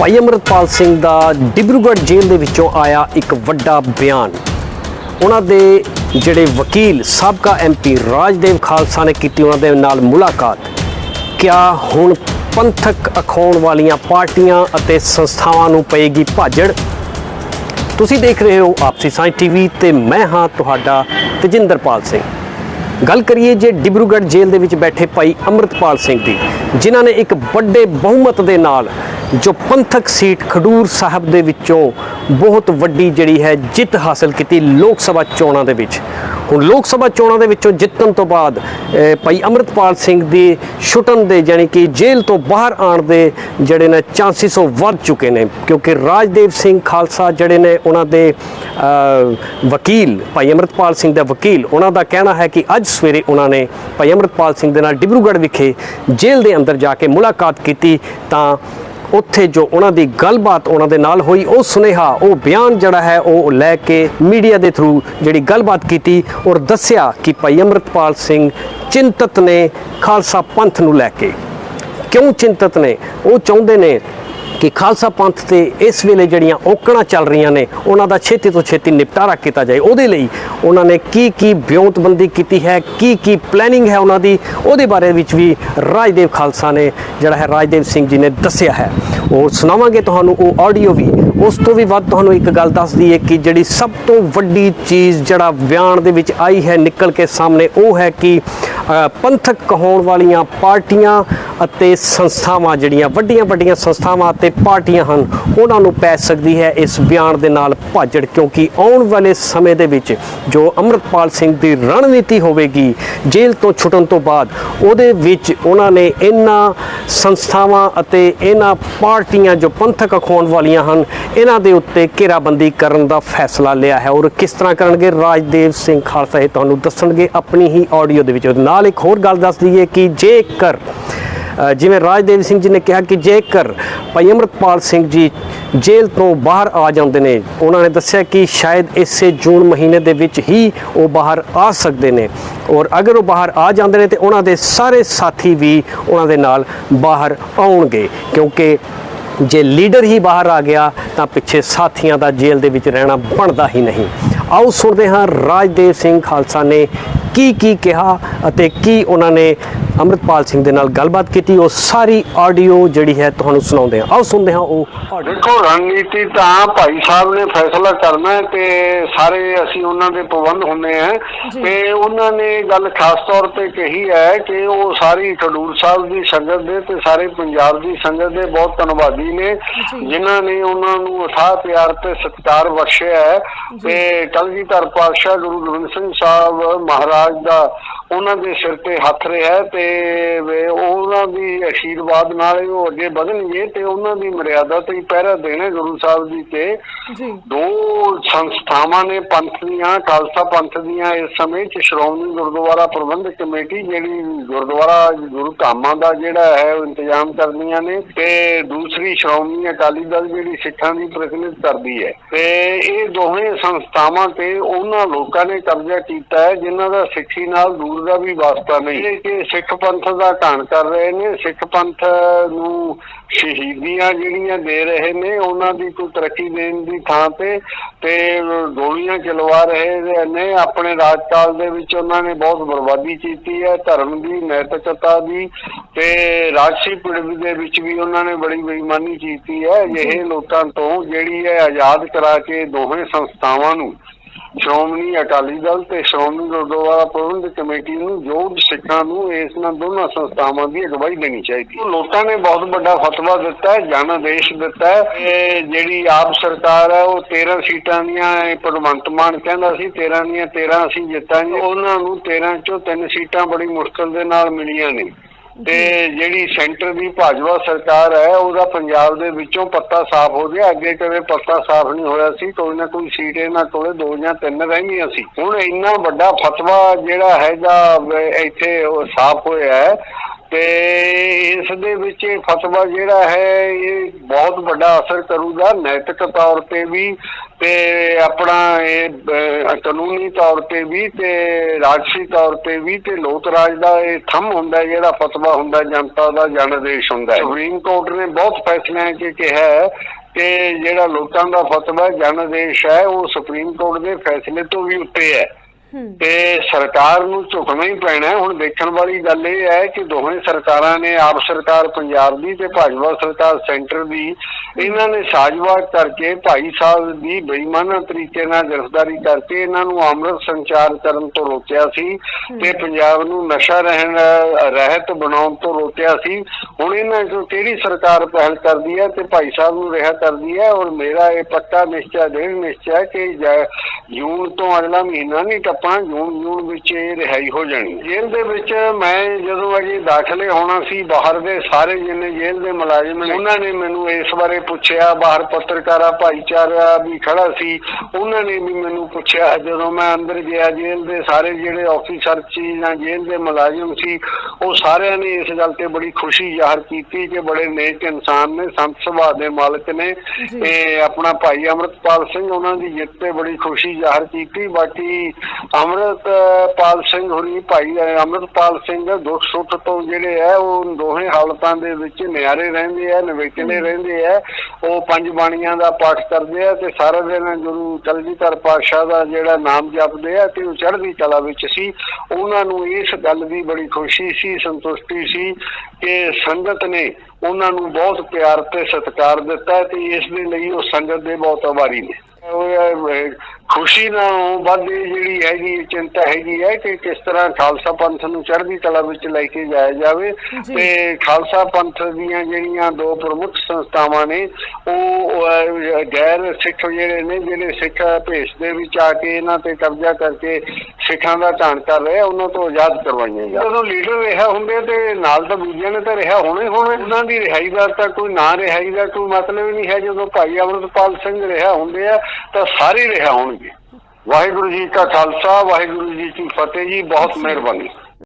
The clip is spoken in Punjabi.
ਭਾਈ ਅਮਰਪਾਲ ਸਿੰਘ ਦਾ ਡਿਬਰੂਗੜ੍ਹ ਜੇਲ੍ਹ ਦੇ ਵਿੱਚੋਂ ਆਇਆ ਇੱਕ ਵੱਡਾ ਬਿਆਨ। ਉਹਨਾਂ ਦੇ ਜਿਹੜੇ ਵਕੀਲ, ਸਾਬਕਾ ਐਮਪੀ ਰਾਜਦੇਵ ਖਾਲਸਾ ਨੇ ਕੀਤੀ ਉਹਨਾਂ ਦੇ ਨਾਲ ਮੁਲਾਕਾਤ। ਕਿਆ ਹੁਣ ਪੰਥਕ ਅਖਾਉਣ ਵਾਲੀਆਂ ਪਾਰਟੀਆਂ ਅਤੇ ਸੰਸਥਾਵਾਂ ਨੂੰ ਪਏਗੀ ਭਾਜੜ? ਤੁਸੀਂ ਦੇਖ ਰਹੇ ਹੋ ਆਪਸੀ ਸਾਂਝ ਟੀਵੀ ਤੇ ਮੈਂ ਹਾਂ ਤੁਹਾਡਾ ਤਜਿੰਦਰਪਾਲ ਸਿੰਘ। ਗੱਲ ਕਰੀਏ ਜੇ ਡਿਬਰੂਗੜ੍ਹ ਜੇਲ੍ਹ ਦੇ ਵਿੱਚ ਬੈਠੇ ਭਾਈ ਅੰਮ੍ਰਿਤਪਾਲ ਸਿੰਘ ਦੀ ਜਿਨ੍ਹਾਂ ਨੇ ਇੱਕ ਵੱਡੇ ਬਹੁਮਤ ਦੇ ਨਾਲ, ਜੋ ਪੰਥਕ ਸੀਟ ਖਡੂਰ ਸਾਹਿਬ ਦੇ ਵਿੱਚੋਂ ਬਹੁਤ ਵੱਡੀ ਜਿਹੜੀ ਹੈ ਜਿੱਤ ਹਾਸਲ ਕੀਤੀ ਲੋਕ ਸਭਾ ਚੋਣਾਂ ਦੇ ਵਿੱਚ। ਹੁਣ ਲੋਕ ਸਭਾ ਚੋਣਾਂ ਦੇ ਵਿੱਚੋਂ ਜਿੱਤਣ ਤੋਂ ਬਾਅਦ ਭਾਈ ਅੰਮ੍ਰਿਤਪਾਲ ਸਿੰਘ ਦੀ ਛੁੱਟਣ ਦੇ ਯਾਨੀ ਕਿ ਜੇਲ੍ਹ ਤੋਂ ਬਾਹਰ ਆਉਣ ਦੇ ਜਿਹੜੇ ਨੇ ਚਾਂਸਿਸ ਉਹ ਵੱਧ ਚੁੱਕੇ ਨੇ, ਕਿਉਂਕਿ ਰਾਜਦੇਵ ਸਿੰਘ ਖਾਲਸਾ ਜਿਹੜੇ ਨੇ ਉਹਨਾਂ ਦੇ ਵਕੀਲ, ਭਾਈ ਅੰਮ੍ਰਿਤਪਾਲ ਸਿੰਘ ਦਾ ਵਕੀਲ, ਉਹਨਾਂ ਦਾ ਕਹਿਣਾ ਹੈ ਕਿ ਅੱਜ ਸਵੇਰੇ ਉਹਨਾਂ ਨੇ ਭਾਈ ਅੰਮ੍ਰਿਤਪਾਲ ਸਿੰਘ ਦੇ ਨਾਲ ਡਿਬਰੂਗੜ੍ਹ ਵਿਖੇ ਜੇਲ੍ਹ ਦੇ ਅੰਦਰ ਜਾ ਕੇ ਮੁਲਾਕਾਤ ਕੀਤੀ, ਤਾਂ ਉੱਥੇ ਜੋ ਉਹਨਾਂ ਦੀ ਗੱਲਬਾਤ ਉਹਨਾਂ ਦੇ ਨਾਲ ਹੋਈ, ਉਹ ਸੁਨੇਹਾ, ਉਹ ਬਿਆਨ ਜਿਹੜਾ ਹੈ, ਉਹ ਲੈ ਕੇ ਮੀਡੀਆ ਦੇ ਥਰੂ ਜਿਹੜੀ ਗੱਲਬਾਤ ਕੀਤੀ ਔਰ ਦੱਸਿਆ ਕਿ ਭਾਈ ਅੰਮ੍ਰਿਤਪਾਲ ਸਿੰਘ ਚਿੰਤਤ ਨੇ ਖਾਲਸਾ ਪੰਥ ਨੂੰ ਲੈ ਕੇ। ਕਿਉਂ ਚਿੰਤਤ ਨੇ? ਉਹ ਚਾਹੁੰਦੇ ਨੇ ਕਿ ਖਾਲਸਾ ਪੰਥ ਤੇ ਇਸ ਵੇਲੇ ਜਿਹੜੀਆਂ ਔਕੜਾਂ ਚੱਲ ਰਹੀਆਂ ਨੇ, ਉਹਨਾਂ ਦਾ ਛੇਤੀ ਤੋਂ ਛੇਤੀ ਨਿਪਟਾਰਾ ਕੀਤਾ ਜਾਏ। ਉਹਦੇ ਲਈ ਉਹਨਾਂ ਨੇ ਕੀ ਕੀ ਵਿਉਂਤਬੰਦੀ ਕੀਤੀ ਹੈ, ਕੀ ਕੀ ਪਲੈਨਿੰਗ ਹੈ ਉਹਨਾਂ ਦੀ, ਉਹਦੇ ਬਾਰੇ ਵਿੱਚ ਵੀ ਰਾਜਦੇਵ ਖਾਲਸਾ ਨੇ ਜਿਹੜਾ ਹੈ ਰਾਜਦੇਵ ਸਿੰਘ ਜੀ ਨੇ ਦੱਸਿਆ ਹੈ। ਉਹ ਸੁਣਾਵਾਂਗੇ ਤੁਹਾਨੂੰ ਉਹ ਆਡੀਓ ਵੀ। ਉਸ ਤੋਂ ਵੀ ਵੱਧ ਤੁਹਾਨੂੰ ਇੱਕ ਗੱਲ ਦੱਸ ਦਈਏ ਕਿ ਜਿਹੜੀ ਸਭ ਤੋਂ ਵੱਡੀ ਚੀਜ਼ ਜਿਹੜਾ ਬਿਆਨ ਦੇ ਵਿੱਚ ਆਈ ਹੈ ਨਿਕਲ ਕੇ ਸਾਹਮਣੇ, ਉਹ ਹੈ ਕਿ ਪੰਥਕ ਕਹਾਉਣ ਵਾਲੀਆਂ ਪਾਰਟੀਆਂ ਅਤੇ ਸੰਸਥਾਵਾਂ ਜਿਹੜੀਆਂ ਵੱਡੀਆਂ ਵੱਡੀਆਂ ਸੰਸਥਾਵਾਂ ਅਤੇ ਪਾਰਟੀਆਂ ਹਨ। ਉਹਨਾਂ ਨੂੰ ਪੈ ਸਕਦੀ ਹੈ ਇਸ ਬਿਆਨ ਦੇ ਨਾਲ ਭਾਜੜ, ਕਿਉਂਕਿ ਆਉਣ ਵਾਲੇ ਸਮੇਂ ਦੇ ਵਿੱਚ ਜੋ ਅੰਮ੍ਰਿਤਪਾਲ ਸਿੰਘ ਦੀ ਰਣਨੀਤੀ ਹੋਵੇਗੀ, ਜੇਲ੍ਹ ਤੋਂ ਛੁੱਟਣ ਤੋਂ ਬਾਅਦ, ਉਹਦੇ ਵਿੱਚ ਉਹਨਾਂ ਨੇ ਇਹਨਾਂ ਸੰਸਥਾਵਾਂ ਅਤੇ ਇਹਨਾਂ ਪਾਰਟੀਆਂ ਜੋ ਪੰਥਕ ਅਖਾਉਣ ਵਾਲੀਆਂ ਹਨ, ਇਹਨਾਂ ਦੇ ਉੱਤੇ ਘੇਰਾਬੰਦੀ ਕਰਨ ਦਾ ਫੈਸਲਾ ਲਿਆ ਹੈ। ਔਰ ਕਿਸ ਤਰ੍ਹਾਂ ਕਰਨਗੇ? ਰਾਜਦੇਵ ਸਿੰਘ ਖਾਲਸਾ ਇਹ ਤੁਹਾਨੂੰ ਦੱਸਣਗੇ ਆਪਣੀ ਹੀ ਆਡੀਓ ਦੇ ਵਿੱਚ। ਨਾਲ ਇੱਕ ਹੋਰ ਗੱਲ ਦੱਸ ਦਈਏ ਕਿ ਜੇਕਰ ਜਿਵੇਂ ਰਾਜਦੇਵ ਸਿੰਘ ਜੀ ਨੇ ਕਿਹਾ ਕਿ ਜੇਕਰ ਭਾਈ ਅਮਰਪਾਲ ਸਿੰਘ ਜੀ ਜੇਲ੍ਹ ਤੋਂ ਬਾਹਰ ਆ ਜਾਂਦੇ ਨੇ, ਉਹਨਾਂ ਨੇ ਦੱਸਿਆ ਕਿ ਸ਼ਾਇਦ ਇਸੇ ਜੂਨ ਮਹੀਨੇ ਦੇ ਵਿੱਚ ਹੀ ਉਹ ਬਾਹਰ ਆ ਸਕਦੇ ਨੇ। ਔਰ ਅਗਰ ਉਹ ਬਾਹਰ ਆ ਜਾਂਦੇ ਨੇ ਤੇ ਉਹਨਾਂ ਦੇ ਸਾਰੇ ਸਾਥੀ ਵੀ ਉਹਨਾਂ ਦੇ ਨਾਲ ਬਾਹਰ ਆਉਣਗੇ, ਕਿਉਂਕਿ ਜੇ ਲੀਡਰ ਹੀ ਬਾਹਰ ਆ ਗਿਆ, ਤਾਂ ਪਿੱਛੇ ਸਾਥੀਆਂ ਦਾ ਜੇਲ੍ਹ ਦੇ ਵਿੱਚ ਰਹਿਣਾ ਬਣਦਾ ਹੀ ਨਹੀਂ। ਆਓ ਸੁਣਦੇ ਹਾਂ ਰਾਜਦੇਵ ਸਿੰਘ ਖਾਲਸਾ ਨੇ ਕੀ ਕੀ ਕਿਹਾ ਅਤੇ ਕੀ ਉਹਨਾਂ ਨੇ ਅੰਮ੍ਰਿਤਪਾਲ ਸਿੰਘ ਦੇ ਨਾਲ ਗੱਲਬਾਤ ਕੀਤੀ ਉਹ ਸਾਰੀ ਆਡੀਓ ਜਿਹੜੀ ਹੈ ਤੁਹਾਨੂੰ ਸੁਣਾਉਂਦੇ ਹਾਂ ਆਓ ਸੁਣਦੇ ਹਾਂ ਉਹ। ਦੇਖੋ ਰਣਨੀਤੀ ਤਾਂ ਭਾਈ ਸਾਹਿਬ ਨੇ ਫੈਸਲਾ ਕਰਨਾ ਹੈ ਤੇ ਸਾਰੇ ਅਸੀਂ ਉਹਨਾਂ ਦੇ ਪਾਬੰਦ ਹੁੰਨੇ ਆ ਤੇ ਉਹਨਾਂ ਨੇ ਗੱਲ ਖਾਸ ਤੌਰ ਤੇ ਕਹੀ ਹੈ ਕਿ ਉਹ ਸਾਰੀ ਖਡੂਰ ਸਾਹਿਬ ਦੀ ਸੰਗਤ ਦੇ ਤੇ ਸਾਰੇ ਪੰਜਾਬ ਦੀ ਸੰਗਤ ਦੇ ਬਹੁਤ ਧੰਨਵਾਦੀ ਨੇ ਜਿਨ੍ਹਾਂ ਨੇ ਉਹਨਾਂ ਨੂੰ ਅਥਾਹ ਪਿਆਰ ਤੇ ਸਤਿਕਾਰ ਬਖਸ਼ਿਆ ਹੈ। ਤੇ ਕਲਗੀਧਰ ਪਾਤਸ਼ਾਹ ਗੁਰੂ ਗੋਬਿੰਦ ਸਿੰਘ ਸਾਹਿਬ ਮਹਾਰਾਜ ਦਾ ਉਹਨਾਂ ਦੇ ਸਿਰ ਤੇ ਹੱਥ ਰਿਹਾ ਤੇ ਉਹਨਾਂ ਦੀ ਆਸ਼ੀਰਵਾਦ ਨਾਲ ਹੀ ਉਹ ਅੱਗੇ ਵਧਣਗੇ ਤੇ ਉਹਨਾਂ ਦੀ ਮਰਿਆਦਾ ਤੇ ਪਹਿਰਾ ਦੇਣਾ ਗੁਰੂ ਸਾਹਿਬ ਜੀ ਤੇ। ਦੋ ਸੰਸਥਾਵਾਂ ਨੇ ਪੰਥ ਦੀਆਂ ਖਾਲਸਾ ਪੰਥ ਦੀਆਂ ਇਸ ਸਮੇਂ ਚ ਸ਼੍ਰੋਮਣੀ ਗੁਰਦੁਆਰਾ ਪ੍ਰਬੰਧਕ ਕਮੇਟੀ ਜਿਹੜੀ ਗੁਰਦੁਆਰਾ ਗੁਰੂ ਧਾਮਾਂ ਦਾ ਜਿਹੜਾ ਹੈ ਉਹ ਇੰਤਜ਼ਾਮ ਕਰਦੀਆਂ ਨੇ ਤੇ ਦੂਸਰੀ ਸ਼੍ਰੋਮਣੀ ਅਕਾਲੀ ਦਲ ਜਿਹੜੀ ਸਿੱਖਾਂ ਦੀ ਪ੍ਰਤੀਨਿਧ ਕਰਦੀ ਹੈ। ਤੇ ਇਹ ਦੋਵੇਂ ਸੰਸਥਾਵਾਂ ਤੇ ਉਹਨਾਂ ਲੋਕਾਂ ਨੇ ਕਬਜ਼ਾ ਕੀਤਾ ਹੈ ਜਿਨ੍ਹਾਂ ਦਾ ਸਿੱਖੀ ਨਾਲ ਦੂਰ ਦਾ ਵੀ ਵਾਸਤਾ ਨਹੀਂ। ਕਿ ਸਿੱਖ ਪੰਥ ਦਾ ਘਾਣ ਕਰ ਰਹੇ ਨੇ, ਸਿੱਖ ਪੰਥ ਨੂੰ ਸ਼ਹੀਦੀਆਂ ਜਿਹੜੀਆਂ ਦੇ ਰਹੇ ਨੇ, ਉਹਨਾਂ ਦੀ ਕੋਈ ਤਰੱਕੀ ਦੇਣ ਦੀ ਥਾਂ ਤੇ ਤੇ ਗੋਲੀਆਂ ਚਲਵਾ ਰਹੇ ਨੇ। ਆਪਣੇ ਰਾਜਕਾਲ ਦੇ ਵਿੱਚ ਉਹਨਾਂ ਨੇ ਬਹੁਤ ਬਰਬਾਦੀ ਕੀਤੀ ਹੈ, ਧਰਮ ਦੀ, ਨੈਤਿਕਤਾ ਦੀ ਤੇ ਰਾਜਸੀ ਪਿੜਵੀ ਦੇ ਵਿੱਚ ਵੀ ਉਹਨਾਂ ਨੇ ਬੜੀ ਬੇਈਮਾਨੀ ਕੀਤੀ ਹੈ। ਇਹ ਲੋਕਾਂ ਤੋਂ ਜਿਹੜੀ ਹੈ ਆਜ਼ਾਦ ਕਰਾ ਕੇ ਦੋਵੇਂ ਸੰਸਥਾਵਾਂ ਨੂੰ ਸ਼੍ਰੋਮਣੀ ਅਕਾਲੀ ਦਲ ਤੇ ਸ਼੍ਰੋਮਣੀ ਗੁਰਦੁਆਰਾ ਪ੍ਰਬੰਧਕ ਕਮੇਟੀ ਨੂੰ ਯੋਗ ਸਿੱਖਾਂ ਨੂੰ ਇਸ ਨਾਲ ਦੋਨਾਂ ਸੰਸਥਾਵਾਂ ਦੀ ਅਗਵਾਈ ਦੇਣੀ ਚਾਹੀਦੀ ਹੈ। ਲੋਕਾਂ ਨੇ ਬਹੁਤ ਵੱਡਾ ਫਤਵਾ ਦਿੱਤਾ ਹੈ, ਜਨ ਆਦੇਸ਼ ਦਿੱਤਾ ਹੈ। ਜਿਹੜੀ ਆਪ ਸਰਕਾਰ ਹੈ, ਉਹ 13 ਸੀਟਾਂ ਦੀਆਂ ਭਗਵੰਤ ਮਾਨ ਕਹਿੰਦਾ ਸੀ 13 ਦੀਆਂ 13 ਅਸੀਂ ਜਿੱਤਾਂਗੇ। ਉਹਨਾਂ ਨੂੰ 13 ਚੋਂ 3 ਸੀਟਾਂ ਬੜੀ ਮੁਸ਼ਕਲ ਦੇ ਨਾਲ ਮਿਲੀਆਂ ਨੇ। ਤੇ ਜਿਹੜੀ ਸੈਂਟਰ ਦੀ ਭਾਜਪਾ ਸਰਕਾਰ ਹੈ, ਉਹਦਾ ਪੰਜਾਬ ਦੇ ਵਿੱਚੋਂ ਪੱਤਾ ਸਾਫ਼ ਹੋ ਗਿਆ। ਅੱਗੇ ਕਦੇ ਪੱਤਾ ਸਾਫ਼ ਨਹੀਂ ਹੋਇਆ ਸੀ, ਕੋਈ ਨਾ ਕੋਈ ਸੀਟ ਇਹਨਾਂ ਕੋਲੇ ਦੋ ਜਾਂ ਤਿੰਨ ਰਹਿ ਗਈਆਂ ਸੀ। ਹੁਣ ਇੰਨਾ ਵੱਡਾ ਫਤਵਾ ਜਿਹੜਾ ਹੈਗਾ ਇੱਥੇ ਸਾਫ਼ ਹੋਇਆ ਹੈ ਤੇ ਇਸ ਦੇ ਵਿੱਚ ਇਹ ਫਤਵਾ ਜਿਹੜਾ ਹੈ, ਇਹ ਬਹੁਤ ਵੱਡਾ ਅਸਰ ਕਰੂਗਾ। ਨੈਤਿਕ ਤੌਰ ਤੇ ਵੀ ਤੇ ਆਪਣਾ ਇਹ ਕਾਨੂੰਨੀ ਤੌਰ ਤੇ ਵੀ ਤੇ ਰਾਜਸੀ ਤੌਰ ਤੇ ਵੀ ਤੇ ਲੋਕ ਰਾਜ ਦਾ ਇਹ ਥੰਮ ਹੁੰਦਾ ਜਿਹੜਾ ਫਤਵਾ ਹੁੰਦਾ ਜਨਤਾ ਦਾ, ਜਨਾਦੇਸ਼ ਹੁੰਦਾ ਸੁਪਰੀਮ ਕੋਰਟ ਨੇ ਬਹੁਤ ਫੈਸਲਿਆਂ 'ਚ ਕਿਹਾ ਕਿ ਜਿਹੜਾ ਲੋਕਾਂ ਦਾ ਫਤਵਾ ਜਨਾਦੇਸ਼ ਹੈ, ਉਹ ਸੁਪਰੀਮ ਕੋਰਟ ਦੇ ਫੈਸਲੇ ਤੋਂ ਵੀ ਉੱਤੇ ਹੈ। ਤੇ ਸਰਕਾਰ ਨੂੰ ਝੁਕਣਾ ਹੀ ਪੈਣਾ। ਹੁਣ ਦੇਖਣ ਵਾਲੀ ਗੱਲ ਇਹ ਹੈ ਕਿ ਦੋਵੇਂ ਸਰਕਾਰਾਂ ਨੇ ਆਪ ਸਰਕਾਰ ਪੰਜਾਬ ਦੀ ਤੇ ਭਾਜਪਾ ਸਰਕਾਰ ਸੈਂਟਰ ਦੀ ਇਹਨਾਂ ਨੇ ਸਾਜ਼ਵਾਜ ਕਰਕੇ ਭਾਈ ਸਾਹਿਬ ਦੀ ਬੇਈਮਾਨਾ ਤਰੀਕੇ ਨਾਲ ਗ੍ਰਿਫਤਾਰੀ ਕਰਕੇ ਇਹਨਾਂ ਨੂੰ ਅੰਮ੍ਰਿਤ ਸੰਚਾਰ ਕਰਨ ਤੋਂ ਰੋਕਿਆ ਸੀ ਤੇ ਪੰਜਾਬ ਨੂੰ ਨਸ਼ਾ ਰਹਿਣ ਰਹਿਤ ਬਣਾਉਣ ਤੋਂ ਰੋਕਿਆ ਸੀ। ਹੁਣ ਇਹਨਾਂ ਚੋਂ ਕਿਹੜੀ ਸਰਕਾਰ ਪਹਿਲ ਕਰਦੀ ਹੈ ਤੇ ਭਾਈ ਸਾਹਿਬ ਨੂੰ ਰਿਹਾ ਕਰਦੀ ਹੈ? ਔਰ ਮੇਰਾ ਇਹ ਪੱਕਾ ਨਿਸ਼ਚੈ ਦੇਣ ਨਿਸ਼ਚੈ ਕਿ ਜੂਨ ਤੋਂ ਅਗਲਾ ਮਹੀਨਾ ਨਹੀਂ ਟੱਪਣਾ ਜੂਨ ਜੂਨ ਵਿੱਚ ਇਹ ਰਿਹਾਈ ਹੋ ਜਾਣੀ ਜੇਲ੍ਹ ਦੇ ਵਿੱਚ ਮੈਂ ਜਦੋਂ ਅਜੇ ਦਾਖਲੇ ਹੋਣਾ ਸੀ ਬਾਹਰ ਦੇ ਸਾਰੇ ਜਿੰਨੇ ਜੇਲ੍ਹ ਦੇ ਮੁਲਾਜ਼ਮ ਨੇ ਉਹਨਾਂ ਨੇ ਮੈਨੂੰ ਇਸ ਬਾਰੇ ਪੁੱਛਿਆ ਬਾਹਰ ਪੱਤਰਕਾਰਾ ਭਾਈਚਾਰਾ ਵੀ ਖੜਾ ਸੀ ਉਹਨਾਂ ਨੇ ਵੀ ਮੈਨੂੰ ਪੁੱਛਿਆ ਜਦੋਂ ਮੈਂ ਅੰਦਰ ਗਿਆ ਜੇਲ੍ਹ ਦੇ ਸਾਰੇ ਜਿਹੜੇ ਆਫੀਸਰ ਸੀ ਜਾਂ ਜੇਲ੍ਹ ਦੇ ਮੁਲਾਜ਼ਮ ਸੀ ਉਹ ਸਾਰਿਆਂ ਨੇ ਇਸ ਗੱਲ ਤੇ ਬੜੀ ਖੁਸ਼ੀ ਜ਼ਾਹਰ ਕੀਤੀ ਕਿ ਬੜੇ ਨੇਕ ਇਨਸਾਨ ਨੇ ਸੰਤ ਸੁਭਾਅ ਦੇ ਮਾਲਕ ਨੇ। ਇਹ ਆਪਣਾ ਭਾਈ ਅਮਰਤਪਾਲ ਸਿੰਘ ਉਹਨਾਂ ਦੀ ਜਿੱਤ ਤੇ ਬੜੀ ਖੁਸ਼ੀ ਜ਼ਾਹਰ ਕੀਤੀ। ਬਾਕੀ ਅਮਰਤਪਾਲ ਸਿੰਘ ਹੋਰੀ ਭਾਈ ਅਮਰਤਪਾਲ ਸਿੰਘ ਦੁੱਖ ਸੁੱਖ ਤੋਂ ਜਿਹੜੇ ਆ ਉਹ ਦੋਹੇ ਹਾਲਤਾਂ ਦੇ ਵਿੱਚ ਨਿਆਰੇ ਰਹਿੰਦੇ ਆ ਨਵੇਕਲੇ ਰਹਿੰਦੇ ਆ। ਉਹ ਪੰਜ ਬਾਣੀਆਂ ਦਾ ਪਾਠ ਕਰਦੇ ਆ ਤੇ ਸਾਰਾ ਦਿਨ ਗੁਰੂ ਕਲਗੀਧਰ ਪਾਤਸ਼ਾਹ ਦਾ ਜਿਹੜਾ ਨਾਮ ਜਪਦੇ ਆ ਤੇ ਉਹ ਚੜ੍ਹਦੀ ਕਲਾ ਵਿੱਚ ਸੀ। ਉਹਨਾਂ ਨੂੰ ਇਸ ਗੱਲ ਦੀ ਬੜੀ ਖੁਸ਼ੀ ਸੀ ਸੰਤੁਸ਼ਟੀ ਸੀ ਕਿ ਸੰਗਤ ਨੇ ਉਹਨਾਂ ਨੂੰ ਬਹੁਤ ਪਿਆਰ ਤੇ ਸਤਿਕਾਰ ਦਿੱਤਾ ਤੇ ਇਸ ਦੇ ਲਈ ਉਹ ਸੰਗਤ ਦੇ ਬਹੁਤ ਆਭਾਰੀ ਨੇ। ਖੁਸ਼ੀ ਨਾਲੋਂ ਵੱਧ ਜਿਹੜੀ ਹੈਗੀ ਚਿੰਤਾ ਹੈਗੀ ਹੈ ਕਿ ਕਿਸ ਤਰ੍ਹਾਂ ਖਾਲਸਾ ਪੰਥ ਨੂੰ ਚੜ੍ਹਦੀ ਕਲਾ ਵਿੱਚ ਲੈ ਕੇ ਜਾਇਆ ਜਾਵੇ। ਤੇ ਖਾਲਸਾ ਪੰਥ ਦੀਆਂ ਜਿਹੜੀਆਂ ਦੋ ਪ੍ਰਮੁੱਖ ਸੰਸਥਾਵਾਂ ਨੇ ਉਹ ਗੈਰ ਸਿੱਖ ਜਿਹੜੇ ਨੇ ਜਿਹੜੇ ਸਿੱਖ ਭੇਸ ਦੇ ਵਿੱਚ ਆ ਕੇ ਇਹਨਾਂ ਤੇ ਕਬਜ਼ਾ ਕਰਕੇ ਸਿੱਖਾਂ ਦਾ ਢਾਣ ਕਰ ਰਹੇ ਉਹਨਾਂ ਤੋਂ ਆਜ਼ਾਦ ਕਰਵਾਈਆਂ ਜਾ ਜਦੋਂ ਲੀਡਰ ਰਿਹਾ ਹੁੰਦੇ ਤੇ ਨਾਲ ਤਾਂ ਦੂਜਿਆਂ ਨੇ ਤਾਂ ਰਿਹਾ ਹੋਣੇ ਹੋਣੇ। ਉਹਨਾਂ ਦੀ ਰਿਹਾਈ ਦਾ ਤਾਂ ਕੋਈ ਨਾ ਰਿਹਾਈ ਦਾ ਕੋਈ ਮਤਲਬ ਨਹੀਂ ਹੈ। ਜਦੋਂ ਭਾਈ ਅਮਰਤਪਾਲ ਸਿੰਘ ਰਿਹਾ ਹੁੰਦੇ ਆ ਤਾਂ ਸਾਰੇ ਰਿਹਾ ਹੋਣਗੇ ਵਾਹਿਗੁਰੂ ਜੀ ਕਾ ਖਾਲਸਾ ਵਾਹਿਗੁਰੂ ਜੀ ਕੀ ਫਤਿਹ ਜੀ ਬਹੁਤ ਮਿਹਰਬਾਨੀ।